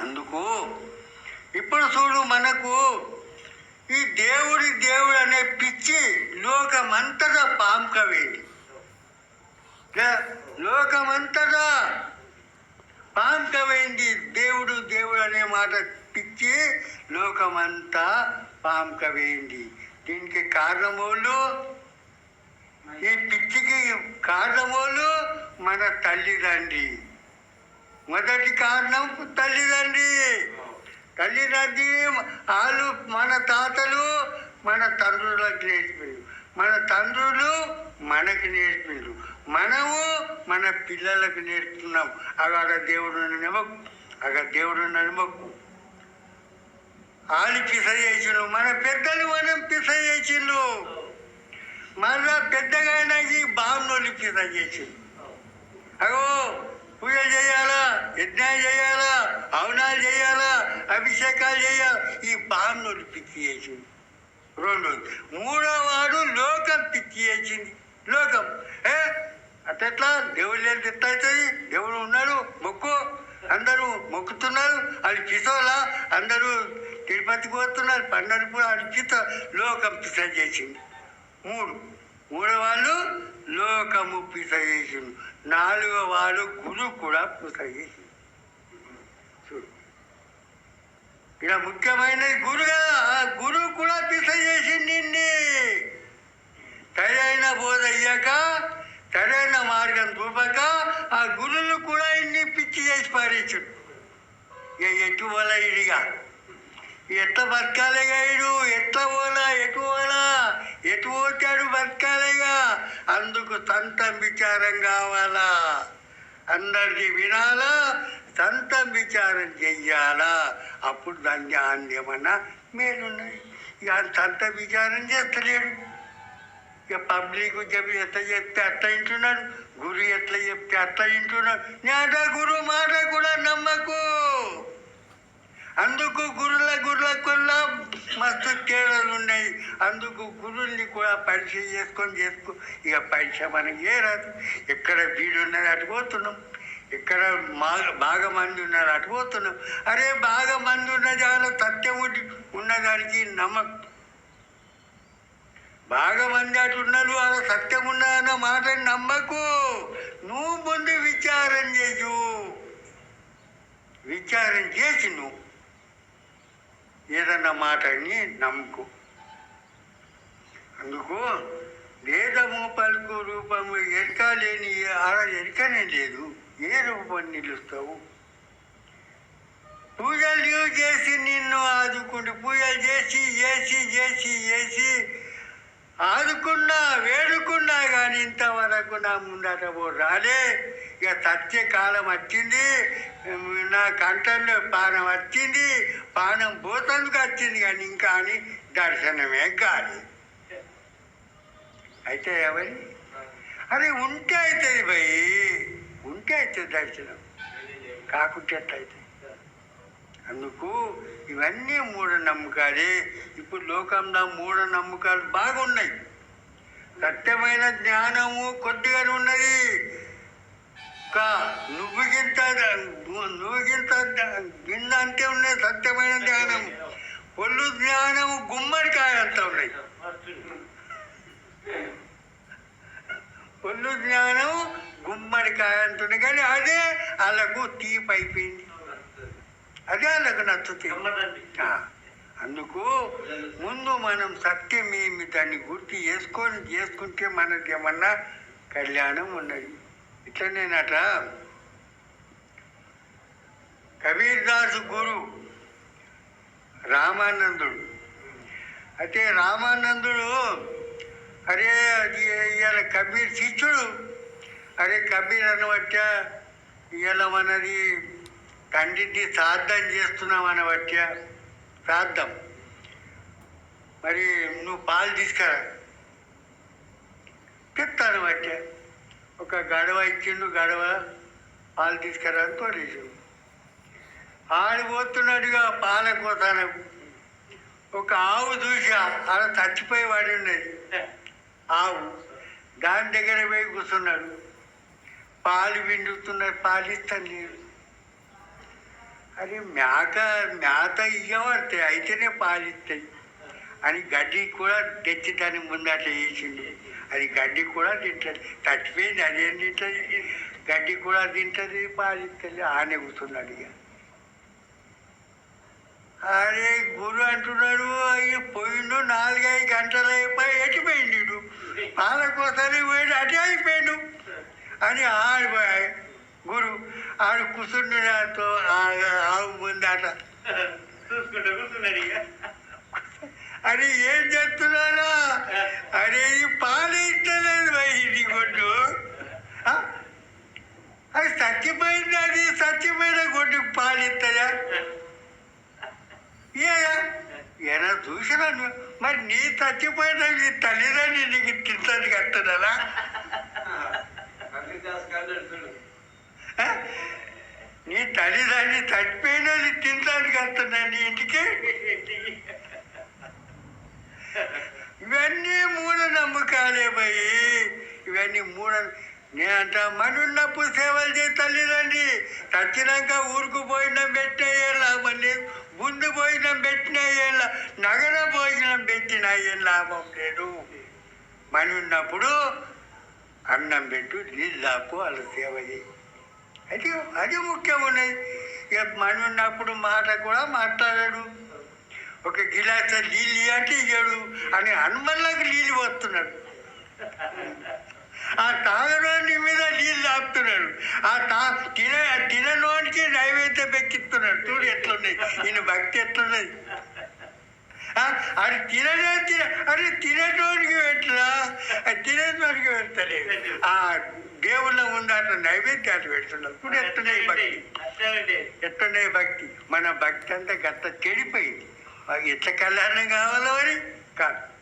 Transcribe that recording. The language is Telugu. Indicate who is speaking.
Speaker 1: అందుకు ఇప్పుడు చూడు మనకు ఈ దేవుడి దేవుడు అనే పిచ్చి లోకమంతటా పాంకవేది లోకమంతటా పాంకవైంది దేవుడు దేవుడు అనే మాట పిచ్చి లోకమంతా పాంకమైంది దీనికి కారణమోళ్ళు ఈ పిచ్చికి కారణమోళ్ళు మన తల్లిదండ్రి. మొదటి కారణం తల్లిదండ్రి. తల్లిదండ్రి వాళ్ళు మన తాతలు మన తండ్రులకు నేర్పారు. మన తండ్రులు మనకి నేర్పారు. మనము మన పిల్లలకు నేర్పుతున్నాం. అక్కడ దేవుడు నమ్మకు. అక్కడ దేవుడు నమ్మకు. వాళ్ళు పిస చేసిండ్రు మన పెద్దలు మనం పిస చేసిండ్రు మళ్ళా పెద్దగా ఈ బాగున్నోళ్ళు పిస చేసిండ్రు అగో పూజ చేయాలా? యజ్ఞాలు చేయాలా? హవనాలు చేయాలా? అభిషేకాలు చేయాలా? ఈ బామ్మలు పిచ్చి చేసింది రెండు మూడో వాడు లోకం పిచ్చి చేసింది లోకం ఏ? అట్లా దేవుడు లేని తిత్త అవుతుంది దేవుడు ఉన్నాడు మొక్కు. అందరూ మొక్కుతున్నారు అది పిసోలా అందరూ తిరుపతికి పోతున్నారు పండరు కూడా పిస లోకం పిస చేసింది మూడు మూడో వాళ్ళు లోకము పిస చేసిండు నాలుగో వాడు గురు కూడా పిస చూడు. ఇలా ముఖ్యమైనది గురుగా ఆ గురువు కూడా పిస చేసింది సరైన బోధ అయ్యాక సరైన మార్గం చూపక ఆ గురువులు కూడా ఇన్ని పిచ్చి చేసి పారేసాడు. ఇక ఎటు ఇడిగా ఎట్లా బతకాలిగా ఇడు ఎట్లా పోలా ఎటు పోలా ఎటు పోతాడు బతకాలేగా? అందుకు సంతం విచారం కావాలా? అందరిది వినాలా? సంతం విచారం చెయ్యాలా? అప్పుడు దాన్ని ఆంద్యమన్నా మేలున్నాయి. ఇక తంత సంత విచారం చేస్తలేడు. ఇక పబ్లిక్ చెప్పి ఎట్లా చెప్తే అట్లా వింటున్నాడు. గురు ఎట్లా చెప్తే అట్లా వింటున్నాడు. నేట గురువు మాట అందుకు గురుల గురులకుల్లా మస్తు తేడాలు ఉన్నాయి అందుకు గురుల్ని కూడా పరీక్ష చేసుకొని చేసుకో. ఇక పరీక్ష మనకి ఏ రాదు ఎక్కడ వీడు ఉన్నది అటు ఇక్కడ మా బాగా మంది ఉన్నారు అటు పోతున్నాం. అరే బాగా మంది ఉన్న చాలా సత్యం ఉన్నదానికి నమ్మకం. బాగా మంది అటు ఉన్నారు అలా సత్యం ఉన్నదన్న మాట నమ్మకు. నువ్వు ముందు విచారం చేయు. విచారం చేసి నువ్వు ఏదన్న మాటని నమ్ముకో. అందుకు వేదము పలుకు రూపము ఎరక లేని అలా ఎరకనే లేదు ఏ రూపం నిలుస్తావు? పూజలు చేసి నిన్ను ఆదుకుంటూ పూజలు చేసి చేసి చేసి చేసి ఆదుకున్నా వేడుకున్నా కానీ ఇంతవరకు నా ముందట ఓ రాలే. ఇక సత్య కాలం వచ్చింది. నా కంటల్లో పానం వచ్చింది. పానం పోతందుకు వచ్చింది కానీ ఇంకా అని దర్శనమే కాదు అయితే ఎవరి? అరే ఉంటే అవుతుంది భయ్ ఉంటే అవుతుంది దర్శనం. కాకుంటే ఎట్లా అవుతుంది అందుకు ఇవన్నీ మూఢనమ్మకాలే. ఇప్పుడు లోకంలో మూఢనమ్మకాలు బాగున్నాయి. సత్యమైన జ్ఞానము కొద్దిగానే ఉన్నది. కా నువ్వు గింత నువ్వు గింత గిన్నె అంతే ఉన్నాయి సత్యమైన జ్ఞానం ఒళ్ళు జ్ఞానము గుమ్మడికాయ అంత ఉన్నాయి ఒళ్ళు జ్ఞానం గుమ్మడికాయ అంటుంది కానీ అదే వాళ్ళకు తీపి అయిపోయింది అదే వాళ్ళకు నచ్చుతుంది. అందుకు ముందు మనం సత్యమేమి దాన్ని గుర్తు చేసుకొని చేసుకుంటే మనకి ఏమన్నా కళ్యాణం ఉన్నది. ఇట్లనేనట కబీర్ దాస్ గురు రామానందుడు. అయితే రామానందుడు అరే అది ఇవాళ కబీర్ శిష్యుడు. అరే కబీర్ అనబట్ట ఇవాళ మనది తండ్రిని శ్రాద్ధం చేస్తున్నాం అనబట్ట ప్రార్థం మరి నువ్వు పాలు తీసుకురా. చెప్తాను బట్ట ఒక గడవ ఇచ్చిండు గడవ పాలు తీసుకురా అని తోలేసిండు ఆడిపోతున్నట్టుగా పాల కోసాను. ఒక ఆవు చూసి ఆడ చచ్చిపోయి వాడి ఉన్నది ఆవు దాని దగ్గర పోయి కూర్చున్నాడు. పాలు పిండుతున్నాడు పాలు ఇస్తాను లేదు అది మేత మేత ఇవ్వబడతాయి అయితేనే పాలిస్తాయి. అని గడ్డి కూడా తెచ్చి దాని ముందు అట్లా వేసింది అది గడ్డి కూడా తింటుంది. చచ్చిపోయింది అదేం తింటుంది? గడ్డి కూడా తింటుంది పాలిస్తుంది ఆనే కూర్చున్నాడు ఇక. అరే గురు అంటున్నాడు అవి పోయిండు నాలుగైదు గంటలు అయిపోయి ఎట్టిపోయిండు పాల కోసరి పోయిండు అటే అయిపోయాడు. అని ఆడిపోయాయి గురు ఆడు ఆ- ఆవు ముందట
Speaker 2: చూసుకుంటూ కూర్చున్నాడు ఇక.
Speaker 1: అరే ఏం చేస్తున్నాడా అరే ఈ పాలు ఇస్తలేదు ఇది కొట్టు? అది చచ్చిపోయింది అది చచ్చిపోయిన కొట్టు పాలు ఇస్తాయా ఏనా చూసినాను మరి నీ చచ్చిపోయిన నీ తల్లిదండ్రి నీకు తింటాను కట్టదా
Speaker 2: పబ్లిక్ క్లాస్ కాదు చూడు
Speaker 1: నీ తల్లిదండ్రి చచ్చిపోయిన తినడానికి తింటాను నీ ఇంటికి? ఇవన్నీ మూఢ నమ్మకాలే పోయి ఇవన్నీ మూఢ నేనంట మనున్నప్పుడు సేవలు చేయి తల్లిదండ్రి. చచ్చినాక ఊరుకు పోయినాం లాభం మళ్ళీ ముందు పోయినాం పెట్టినయ్యేలా లా- నగర భోజనం పెట్టిన ఏం లాభం లేదు. మని ఉన్నప్పుడు అన్నం పెట్టు నీళ్ళు దాపు వాళ్ళ సేవ చేయి. అది అది ముఖ్యం ఉన్నది ఇక మని ఉన్నప్పుడు మాట కూడా మాట్లాడాడు. ఒక గిలాస నీళ్ళు అంటే ఇయ్యాడు అని హనుమన్లకు నీళ్ళు వస్తున్నాడు ఆ తాగనోని మీద నీళ్ళు ఆపుతున్నాడు ఆ తా తిన తిననోనికి నైవేద్యం ఎక్కిస్తున్నాడు చూడు ఎట్లున్నాయి. ఈయన భక్తి ఎట్లున్నది అది తిననే తిన అది తినటోనికి పెట్టరా అది తినటోనికి పెడతలేదు. ఆ దేవుళ్ళ ముందట నైవేద్యాలు పెడుతున్నాడు ఇప్పుడు ఎట్లున్నాయి భక్తి? ఎట్లున్నాయి భక్తి? మన భక్తి అంతా గత చెడిపోయింది. ఎట్ల కళ్యాణం కావాలో అని కాదు.